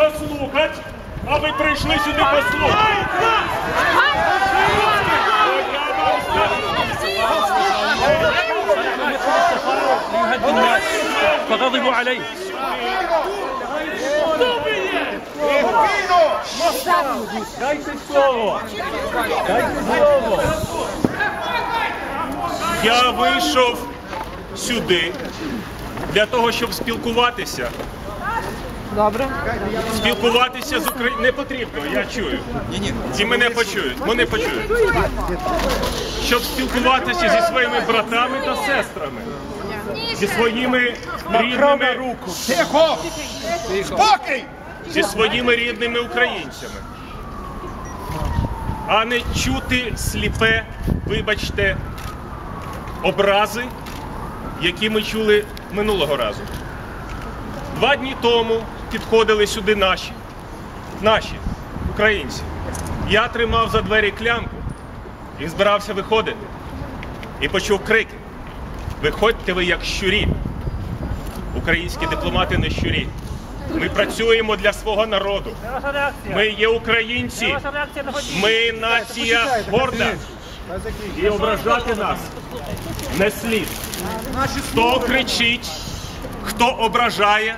послухати, а ви прийшли сюди послухати. Я вам فغضبوا عليه Дайте слово. Дайте слово. Я вийшов сюди для того, щоб спілкуватися. Добре. Спілкуватися з Україною не потрібно, я чую. І мене почують. Мене почують. Щоб спілкуватися зі своїми братами та сестрами, зі своїми рідними Тихо! Спокій! зі своїми рідними українцями, а не чути сліпе, вибачте, образи, які ми чули минулого разу. Два дні тому підходили сюди наші, наші українці. Я тримав за двері клямку і збирався виходити. І почув крики. Виходьте ви як щурі. Українські дипломати не щурі. Ми працюємо для свого народу. Ми є українці. Ми нація горда. І ображати нас не слід. Хто кричить, хто ображає,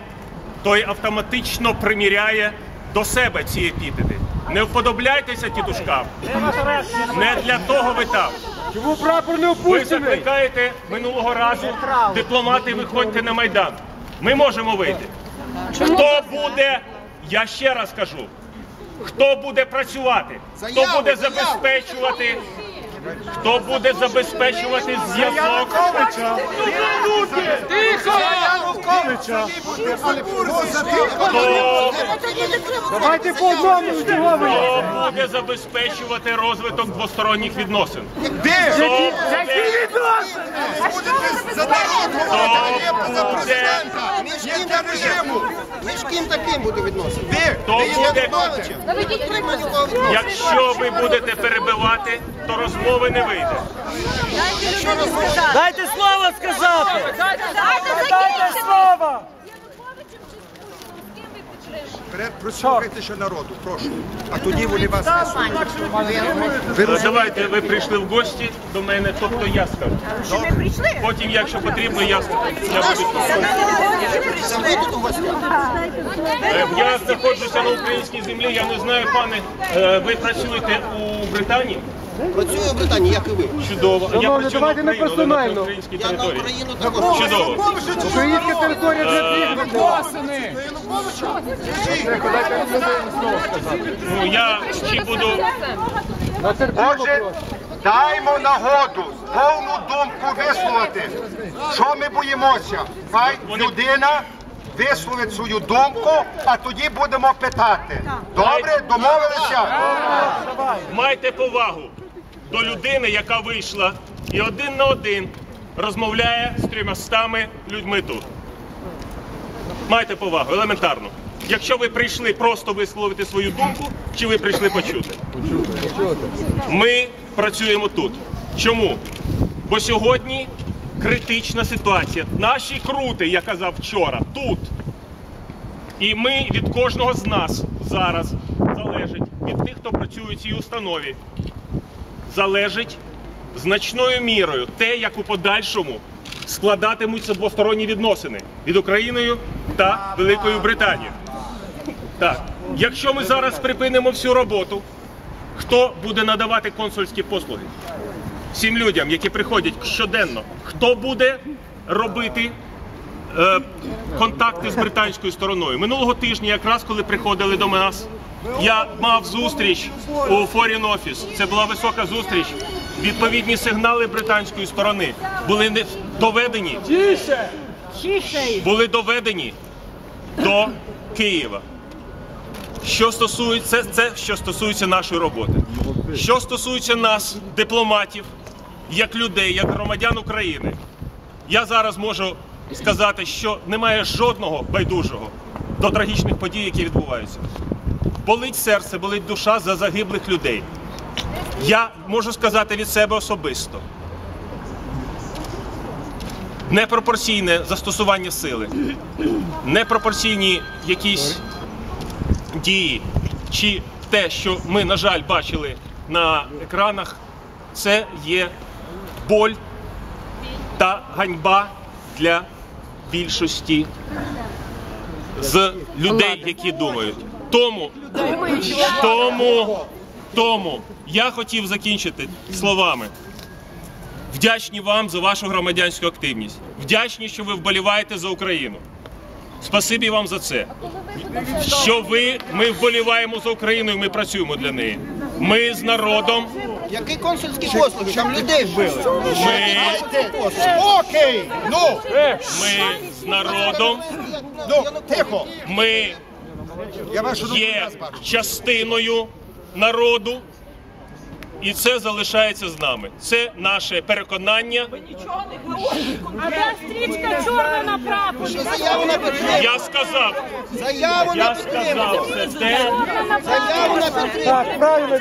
той автоматично приміряє до себе ці епітети. Не вподобляйтеся тітушкам. Не для того ви там. Чому прапор не Ви закликаєте минулого разу дипломати, виходьте на майдан. Ми можемо вийти. Хто буде, я ще раз кажу, хто буде працювати, хто буде забезпечувати, хто буде забезпечувати зв'язок. Хто, Давайте по одному здивовані. хто буде забезпечувати розвиток двосторонніх відносин? Де? Хто Які відносини? Хто буде. Між ким та режиму? Між ким таким буде відносини? Де? Хто буде? Якщо ви будете перебивати, то розмови не вийде. Дайте слово сказати. Дайте слово! Прослухайте ще народу, прошу. А тоді вони вас вислухають. Ви Ну, Давайте ви прийшли в гості до мене, тобто я скажу. Потім, якщо потрібно, я скажу. Я. Е, Я знаходжуся на українській землі. Я не знаю, пане, е, ви працюєте у Британії? Працюю в Британії, як і ви. Чудово. Я Шановні, працюю давайте на не Україну, але на персонально. українській Я на території. Україну також. Чудово. Українська територія вже приїхала. Ну я ще буду. На Отже, прошу. даймо нагоду повну думку висловити. Що ми боїмося? Хай людина висловить свою думку, а тоді будемо питати. Добре, домовилися? Майте повагу до людини, яка вийшла і один на один розмовляє з трьомастами людьми тут. Майте повагу, елементарно. Якщо ви прийшли просто висловити свою думку, чи ви прийшли почути? Ми працюємо тут. Чому? Бо сьогодні критична ситуація. Наші крути, я казав вчора, тут. І ми від кожного з нас зараз залежить від тих, хто працює в цій установі, залежить значною мірою те, як у подальшому складатимуться двосторонні відносини від Україною та Великою Британією. Так, якщо ми зараз припинимо всю роботу, хто буде надавати консульські послуги? Всім людям, які приходять щоденно, хто буде робити е, контакти з британською стороною. Минулого тижня, якраз коли приходили до нас, я мав зустріч у Foreign Office. Це була висока зустріч. Відповідні сигнали британської сторони були не доведені, були доведені до Києва. Що стосується це, що стосується нашої роботи. Що стосується нас, дипломатів, як людей, як громадян України, я зараз можу сказати, що немає жодного байдужого до трагічних подій, які відбуваються. Болить серце, болить душа за загиблих людей. Я можу сказати від себе особисто. Непропорційне застосування сили, непропорційні якісь дії чи те, що ми, на жаль, бачили на екранах, це є боль та ганьба для більшості з людей, які думають. Тому, тому, тому я хотів закінчити словами. Вдячні вам за вашу громадянську активність. Вдячні, що ви вболіваєте за Україну. Спасибі вам за це. Що ви, ми вболіваємо за Україну і ми працюємо для неї. Ми з народом, Які консульські послуги? Там людей вбили. ми, Окей, ну, ми з народом, ну, тихо. ми є частиною народу, і це залишається з нами. Це наше переконання. А де стрічка чорна на прапорі? Заяву на підтримку. Я сказав, Заяву на я підтримку. сказав це те. Заяву на підтримку. Так, правильно.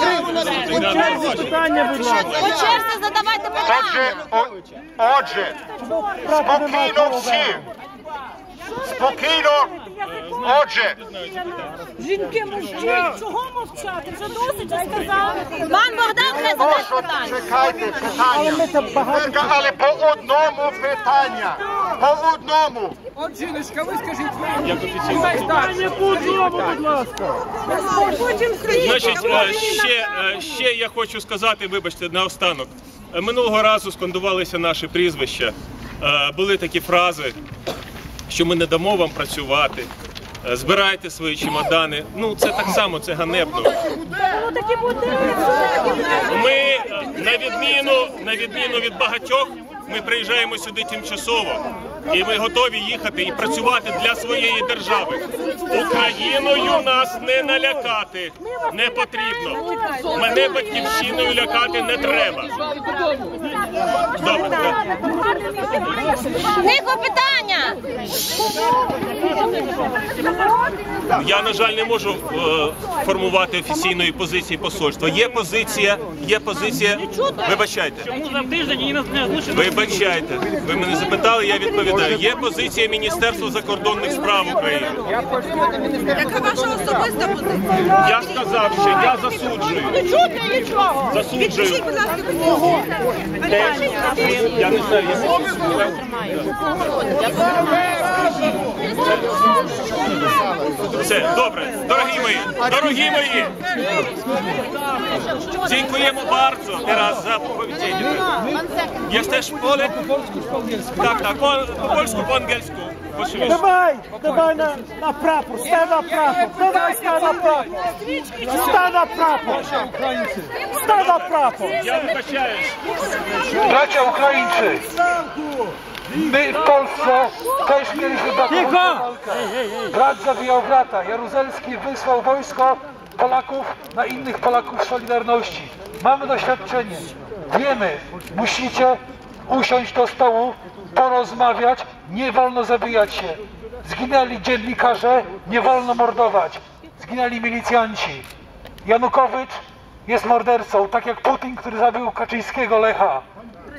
Заяву на підтримку. Питання, будь ласка. По черзі задавайте Отже, о- отже, спокійно всі. Спокійно. Отже, Жінки мовчать. Чого мовчати? Вже досить я сказав. Пан Богдан задасть прошу, питання. чекайте питання. Але по одному питання. По одному. От Питання по одному, будь ласка. Потім Значить, е, ще, е, ще я хочу сказати, вибачте, наостанок. Е, Минулого разу скандувалися наші прізвища. Були такі фрази, що ми не дамо вам працювати. е, Збирайте свої чемодани. Ну, це так само, це ганебно. Ну. Ми, е, на відміну, на відміну від багатьох, ми приїжджаємо сюди тимчасово. І ми готові їхати і працювати для своєї держави. Україною нас не налякати не потрібно. Мене батьківщиною лякати не треба. Добре. Тихо питання. я на жаль не можу е, формувати офіційної позиції посольства. Є позиція, є позиція. Вибачайте. Вибачайте, ви мене запитали, я відповідаю. Є позиція Міністерства закордонних справ України. Яка ваша особиста позиція? Я сказав, що я засуджую. Не чути нічого. Засуджую. Відпишіть, будь ласка? Я не знаю, я все добре, дорогі мої, дорогі мої. Dziękujemy bardzo teraz za powiedzenie. Jesteś Polek? Tak, tak, po, po polsku, po angielsku. Oczywiście. Давай, давай на, на прапор, стань на прапор, давай стань на прапор. Ja. Bracia Ukraińcy, my w Polsce też mieliśmy taką walkę. Brat zabijał brata. Jaruzelski wysłał wojsko Polaków na innych Polaków Solidarności. Mamy doświadczenie. Wiemy, musicie usiąść do stołu, porozmawiać, nie wolno zabijać się. Zginęli dziennikarze, nie wolno mordować. Zginęli milicjanci. Janukowycz jest mordercą, tak jak Putin, który zabił Kaczyńskiego Lecha.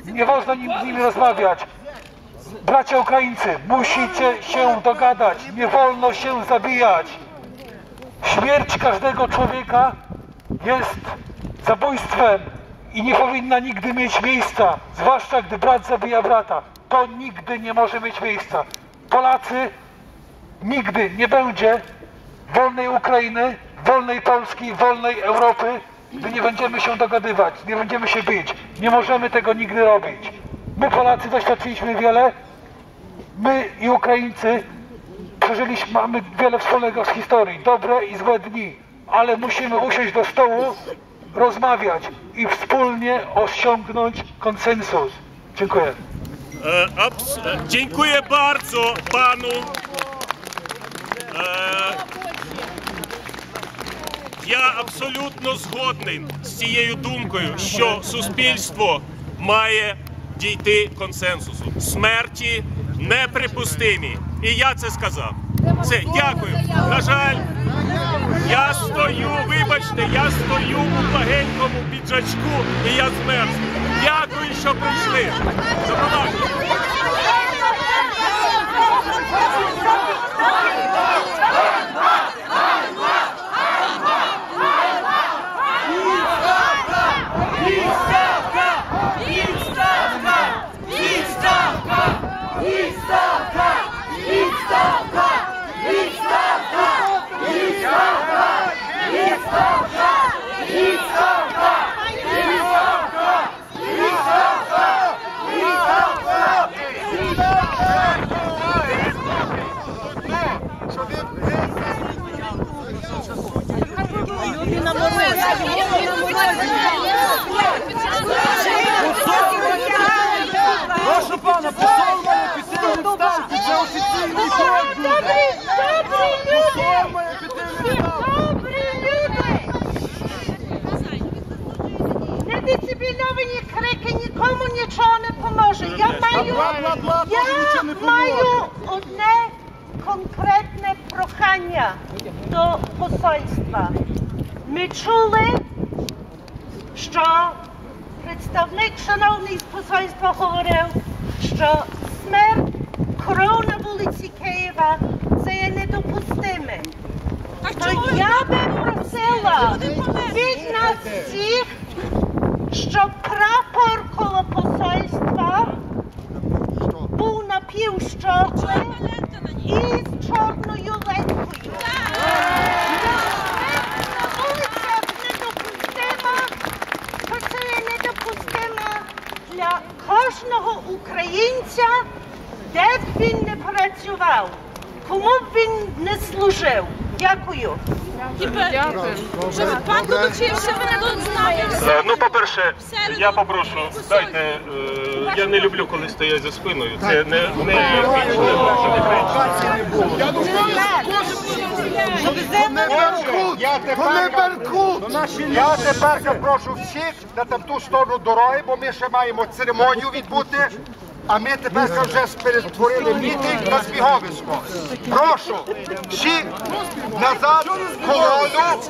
Nie wolno nim, z nimi rozmawiać. Bracia Ukraińcy, musicie się dogadać. Nie wolno się zabijać. Śmierć każdego człowieka jest zabójstwem i nie powinna nigdy mieć miejsca, zwłaszcza gdy brat zabija brata. To nigdy nie może mieć miejsca. Polacy, nigdy nie będzie wolnej Ukrainy, wolnej Polski, wolnej Europy, gdy nie będziemy się dogadywać, nie będziemy się bić. Nie możemy tego nigdy robić. My Polacy doświadczyliśmy wiele, my i Ukraińcy przeżyliśmy, mamy wiele wspólnego z historii, dobre i złe dni, ale musimy usiąść do stołu, rozmawiać i wspólnie osiągnąć konsensus. Dziękuję. E, abs- e, Dziękuję bardzo panu. Е, Я абсолютно згодний з цією думкою, що суспільство має дійти консенсусу. Смерті неприпустимі. І я це сказав. Все, дякую. На жаль, я стою, вибачте, я стою у багенькому піджачку і я змерз. Дякую, що прийшли. До побачення. Прошу пана, посол має підтримати крики нікому нічого не поможе. Я маю, маю одне конкретне прохання до посольства. Ми чули що представник шановний з посольства говорив, що смерть кров на вулиці Києва це є недопустиме. То я би просила від нас всіх, щоб прапор коло посольства був напівщоклий і з чорною ленткою. Вулиця недопустима, то це є недопустимо для кожного українця, де б він не працював, кому б він не служив. Дякую. Щоб пан долучився, ви не тут знаєте. Е, Ну, по-перше, я попрошу, дайте, е, я не люблю, коли стоять за спиною. Це не, не не кричать. Я тепер, я тепер прошу всіх на ту сторону дороги, бо ми ще маємо церемонію відбути. А ми тепер вже перетворили мітинг на збіговисько. Прошу всі назад колону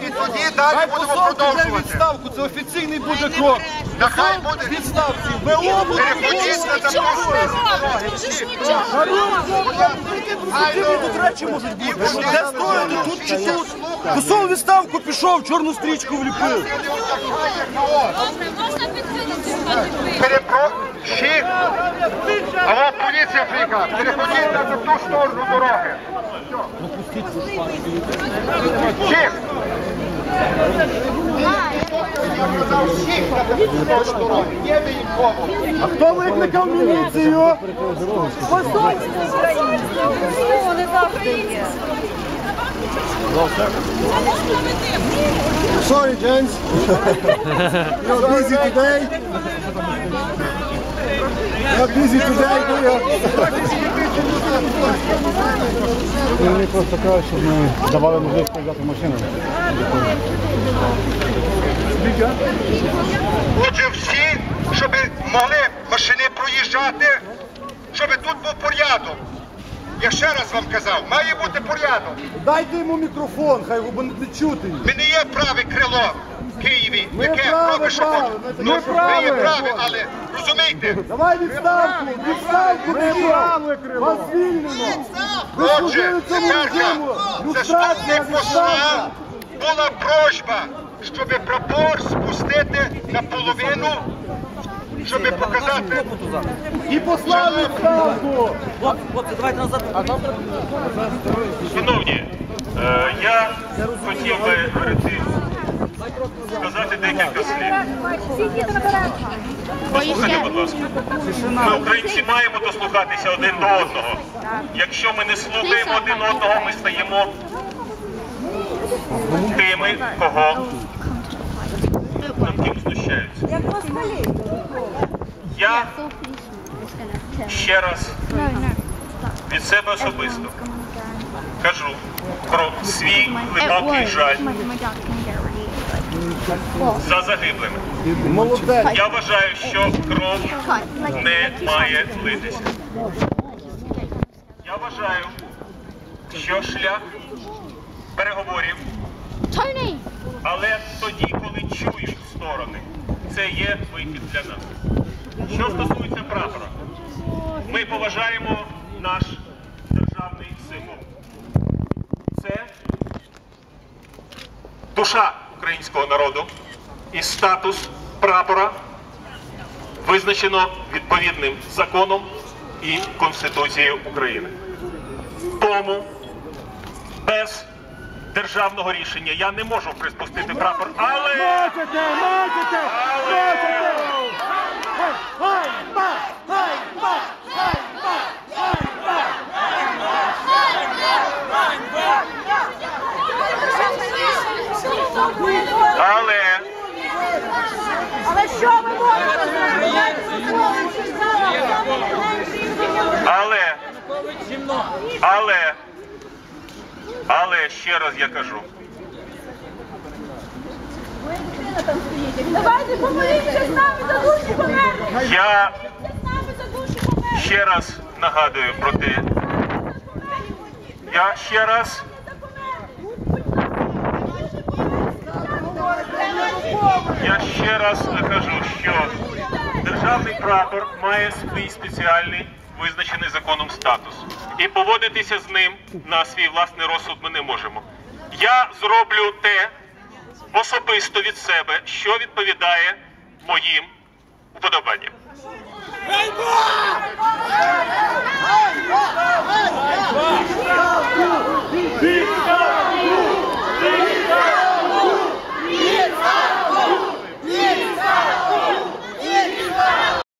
і тоді далі будемо продовжувати. відставку, це офіційний буде крок. Нехай буде Відставці. Переходіть на ту сторону дороги. Всі. тут речі можуть бути. Де стояти, тут чи тут? Посол відставку пішов, чорну стрічку вліпив. Можна Дмитро? Перепро... Всі. Алло, поліція фіка, переходіть на ту сторону дороги. Всіх. Кому. Хто викликав міліцію? Вони завжди є. Sorry, gents. You're busy today. You're busy today, do you? Мені просто кажуть, щоб ми давали можливість взяти машину. Отже, всі, щоб могли машини проїжджати, щоб тут був порядок. Я ще раз вам казав, має бути порядок. Дайте йому мікрофон, хай його буде чути. Ми не є праве крило в Києві, Ми яке праве, робить, що хоче. Ну, ми ми праве. є праве, але розумієте, Давай відставку, відставку крило. Вас звільнено. Отже, служили цьому режиму. тепер заступник посла була просьба, щоб прапор спустити наполовину, щоб показати. І послав відставку. Шановні, е, я хотів би перед цим сказати декілька слів. Послухайте, будь ласка. Ми, українці, маємо дослухатися один до одного. Якщо ми не слухаємо один одного, ми стаємо тими, кого над ким знущаються. Я ще раз від себе особисто кажу про свій глибокий жаль за загиблими. Я вважаю, що кров не має литися. Я вважаю, що шлях переговорів, але тоді, коли чують сторони, це є вихід для нас. Що стосується прапора, ми поважаємо наш державний символ. Це душа українського народу і статус прапора визначено відповідним законом і Конституцією України. Тому без державного рішення я не можу приспустити прапор, але ганьба, ганьба, ганьба. але Але що ви можете зробити? Але, але, але ще раз я кажу. Давайте помолімося з нами за душі померлих. Я ще раз нагадую про те. Я ще раз Я ще раз кажу, що державний прапор має свій спеціальний визначений законом статус, і поводитися з ним на свій власний розсуд ми не можемо. Я зроблю те особисто від себе, що відповідає моїм уподобанням. Війна!